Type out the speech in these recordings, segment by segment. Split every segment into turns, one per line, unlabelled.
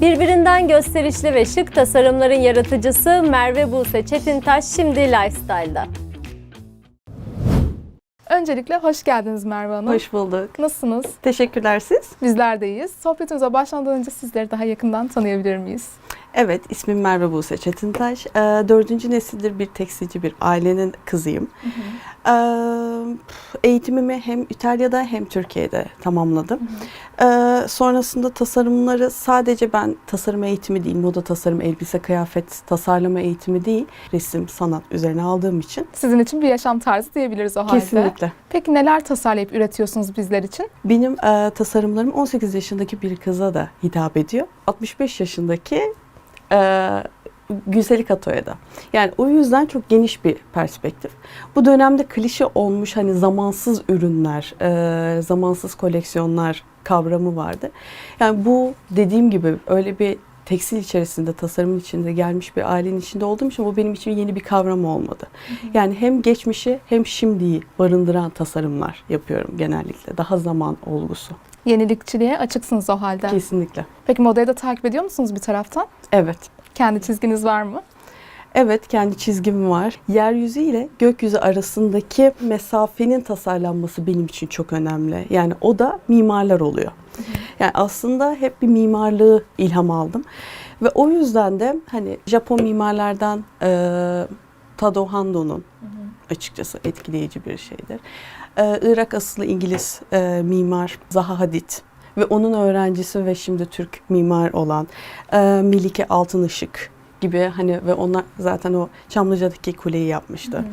Birbirinden gösterişli ve şık tasarımların yaratıcısı Merve Buse Çetintaş şimdi Lifestyle'da.
Öncelikle hoş geldiniz Merve Hanım.
Hoş bulduk.
Nasılsınız?
Teşekkürler siz.
Bizler de iyiyiz. Sohbetimize başlamadan önce sizleri daha yakından tanıyabilir miyiz?
Evet, ismim Merve Buse Çetintaş. Ee, dördüncü nesildir bir tekstilci bir ailenin kızıyım. Ee, eğitimimi hem İtalya'da hem Türkiye'de tamamladım. Ee, sonrasında tasarımları sadece ben tasarım eğitimi değil, moda tasarım, elbise, kıyafet tasarlama eğitimi değil, resim, sanat üzerine aldığım için.
Sizin için bir yaşam tarzı diyebiliriz o halde.
Kesinlikle.
Peki neler tasarlayıp üretiyorsunuz bizler için?
Benim e, tasarımlarım 18 yaşındaki bir kıza da hitap ediyor. 65 yaşındaki e, Güzellik Atoya'da. Yani o yüzden çok geniş bir perspektif. Bu dönemde klişe olmuş hani zamansız ürünler, e, zamansız koleksiyonlar kavramı vardı. Yani bu dediğim gibi öyle bir tekstil içerisinde, tasarımın içinde gelmiş bir ailenin içinde olduğum için bu benim için yeni bir kavram olmadı. Yani hem geçmişi hem şimdiyi barındıran tasarımlar yapıyorum genellikle. Daha zaman olgusu.
Yenilikçiliğe açıksınız o halde.
Kesinlikle.
Peki modayı da takip ediyor musunuz bir taraftan?
Evet.
Kendi çizginiz var mı?
Evet kendi çizgim var. Yeryüzü ile gökyüzü arasındaki mesafenin tasarlanması benim için çok önemli. Yani o da mimarlar oluyor. Yani aslında hep bir mimarlığı ilham aldım. Ve o yüzden de hani Japon mimarlardan e, Tado açıkçası etkileyici bir şeydir. E, Irak asıllı İngiliz e, mimar Zaha Hadid ve onun öğrencisi ve şimdi Türk mimar olan e, Melike Altınışık gibi hani ve onlar zaten o Çamlıca'daki kuleyi yapmıştı.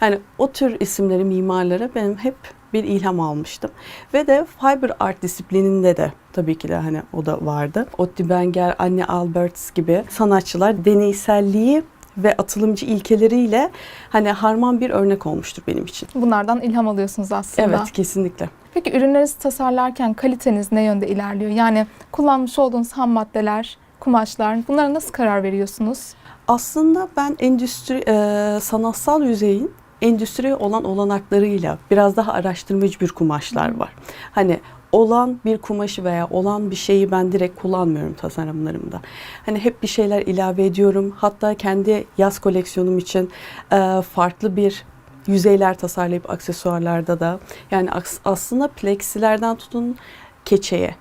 Yani o tür isimleri mimarlara ben hep bir ilham almıştım. Ve de fiber art disiplininde de tabii ki de hani o da vardı. Otti Benger, Anne Alberts gibi sanatçılar deneyselliği ve atılımcı ilkeleriyle hani harman bir örnek olmuştur benim için.
Bunlardan ilham alıyorsunuz aslında.
Evet kesinlikle.
Peki ürünlerinizi tasarlarken kaliteniz ne yönde ilerliyor? Yani kullanmış olduğunuz ham maddeler, kumaşlar bunlara nasıl karar veriyorsunuz?
Aslında ben endüstri e, sanatsal yüzeyin endüstriye olan olanaklarıyla biraz daha araştırmacı bir kumaşlar var. Hani olan bir kumaşı veya olan bir şeyi ben direkt kullanmıyorum tasarımlarımda. Hani hep bir şeyler ilave ediyorum. Hatta kendi yaz koleksiyonum için e, farklı bir yüzeyler tasarlayıp aksesuarlarda da yani aslında plexilerden tutun keçeye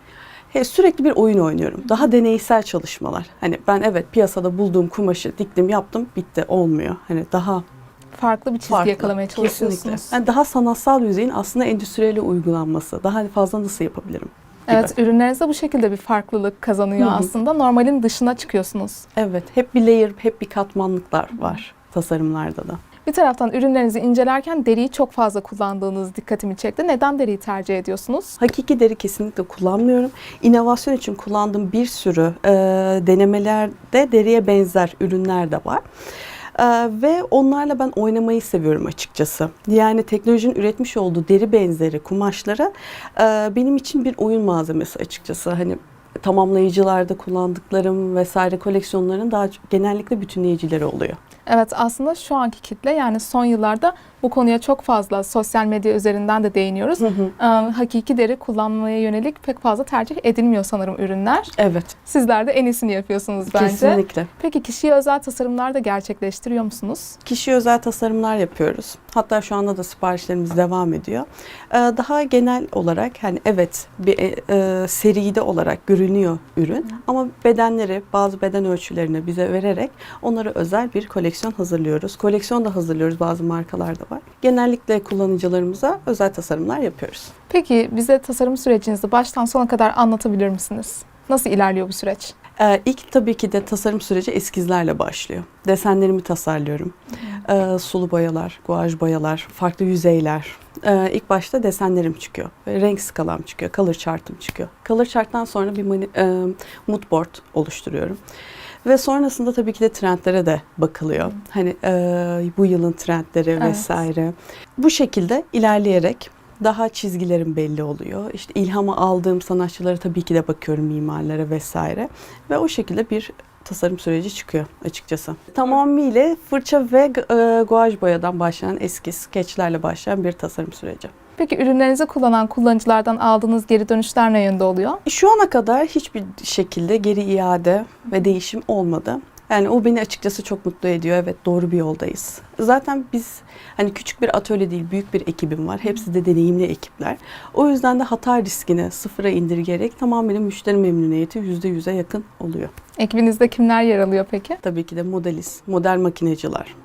He, sürekli bir oyun oynuyorum. Daha deneysel çalışmalar. Hani ben evet piyasada bulduğum kumaşı diktim, yaptım, bitti, olmuyor. Hani daha
Farklı bir çizgi
farklı.
yakalamaya çalışıyorsunuz.
Kesinlikle. Yani daha sanatsal yüzeyin aslında endüstriyel uygulanması. Daha fazla nasıl yapabilirim? gibi.
Evet, ürünlerinizde bu şekilde bir farklılık kazanıyor
Hı hı.
aslında. Normalin dışına çıkıyorsunuz.
Evet. Hep bir layer, hep bir katmanlıklar var tasarımlarda da.
Bir taraftan ürünlerinizi incelerken deriyi çok fazla kullandığınız dikkatimi çekti. Neden deriyi tercih ediyorsunuz?
Hakiki deri kesinlikle kullanmıyorum. İnovasyon için kullandığım bir sürü e, denemelerde deriye benzer ürünler de var. E, ve onlarla ben oynamayı seviyorum açıkçası. Yani teknolojinin üretmiş olduğu deri benzeri kumaşlara e, benim için bir oyun malzemesi açıkçası. Hani tamamlayıcılarda kullandıklarım vesaire koleksiyonların daha genellikle bütünleyicileri oluyor.
Evet aslında şu anki kitle yani son yıllarda bu konuya çok fazla sosyal medya üzerinden de değiniyoruz. Ee, Hakiki deri kullanmaya yönelik pek fazla tercih edilmiyor sanırım ürünler.
Evet,
Sizler de en iyisini yapıyorsunuz bence.
kesinlikle.
Peki kişiye özel tasarımlar da gerçekleştiriyor musunuz?
Kişi özel tasarımlar yapıyoruz. Hatta şu anda da siparişlerimiz devam ediyor. Ee, Daha genel olarak hani evet bir e, e, seride olarak görünüyor ürün ama bedenleri bazı beden ölçülerini bize vererek onlara özel bir koleksiyon hazırlıyoruz. Koleksiyon da hazırlıyoruz bazı markalarda var. Genellikle kullanıcılarımıza özel tasarımlar yapıyoruz.
Peki bize tasarım sürecinizi baştan sona kadar anlatabilir misiniz? Nasıl ilerliyor bu süreç?
Ee, ilk tabii ki de tasarım süreci eskizlerle başlıyor. Desenlerimi tasarlıyorum. Ee, sulu boyalar, guaj boyalar, farklı yüzeyler. Ee, ilk başta desenlerim çıkıyor. Renk skalam çıkıyor, color chart'ım çıkıyor. Color chart'tan sonra bir mani, e, mood board oluşturuyorum. Ve sonrasında tabii ki de trendlere de bakılıyor. Hani e, bu yılın trendleri
Evet.
vesaire. Bu şekilde ilerleyerek daha çizgilerim belli oluyor. İşte ilhamı aldığım sanatçılara tabii ki de bakıyorum mimarlara vesaire. Ve o şekilde bir tasarım süreci çıkıyor açıkçası. Tamamıyla fırça ve e, guaj boyadan başlayan eski skeçlerle başlayan bir tasarım süreci.
Peki ürünlerinizi kullanan kullanıcılardan aldığınız geri dönüşler ne yönde oluyor?
Şu ana kadar hiçbir şekilde geri iade ve değişim olmadı. Yani o beni açıkçası çok mutlu ediyor. Evet doğru bir yoldayız. Zaten biz hani küçük bir atölye değil büyük bir ekibim var. Hepsi de deneyimli ekipler. O yüzden de hata riskini sıfıra indirgeyerek tamamen müşteri memnuniyeti %100'e yakın oluyor.
Ekibinizde kimler yer alıyor peki?
Tabii ki de modelist, model makineciler,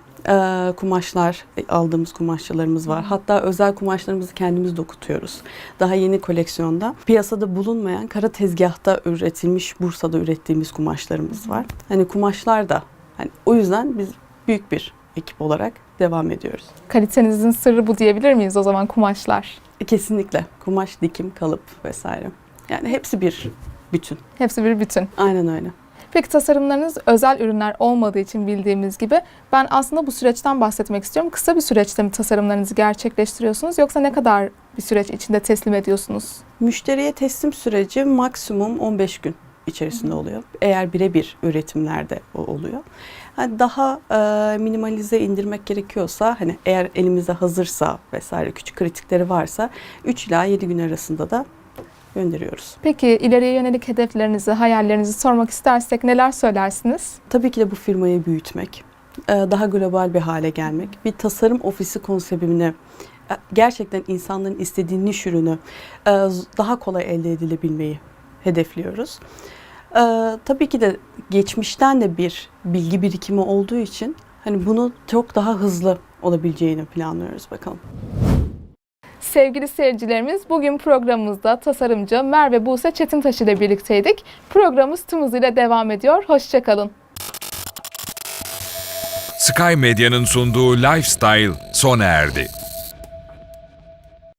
kumaşlar, e, aldığımız kumaşçılarımız var. Hatta özel kumaşlarımızı kendimiz dokutuyoruz. Daha yeni koleksiyonda piyasada bulunmayan kara tezgahta üretilmiş, Bursa'da ürettiğimiz kumaşlarımız var. Hani kumaşlar da hani o yüzden biz büyük bir ekip olarak devam ediyoruz.
Kalitenizin sırrı bu diyebilir miyiz o zaman kumaşlar?
E, Kesinlikle kumaş, dikim, kalıp vesaire. Yani hepsi bir bütün.
Hepsi bir bütün.
Aynen öyle.
Peki tasarımlarınız özel ürünler olmadığı için bildiğimiz gibi ben aslında bu süreçten bahsetmek istiyorum. Kısa bir süreçte mi tasarımlarınızı gerçekleştiriyorsunuz yoksa ne kadar bir süreç içinde teslim ediyorsunuz?
Müşteriye teslim süreci maksimum 15 gün içerisinde oluyor. Eğer birebir üretimlerde o oluyor. Hani daha e, minimalize indirmek gerekiyorsa hani eğer elimizde hazırsa vesaire küçük kritikleri varsa 3 ila 7 gün arasında da gönderiyoruz.
Peki ileriye yönelik hedeflerinizi, hayallerinizi sormak istersek neler söylersiniz?
Tabii ki de bu firmayı büyütmek, e, daha global bir hale gelmek, bir tasarım ofisi konseptini e, gerçekten insanların istediği niş ürünü e, daha kolay elde edilebilmeyi hedefliyoruz. Tabii ki de geçmişten de bir bilgi birikimi olduğu için hani bunu çok daha hızlı olabileceğini planlıyoruz bakalım.
Sevgili seyircilerimiz bugün programımızda tasarımcı Merve Buse Çetintaş ile birlikteydik. Programımız tüm hızıyla devam ediyor. Hoşçakalın.
Sky Medya'nın sunduğu Lifestyle sona erdi.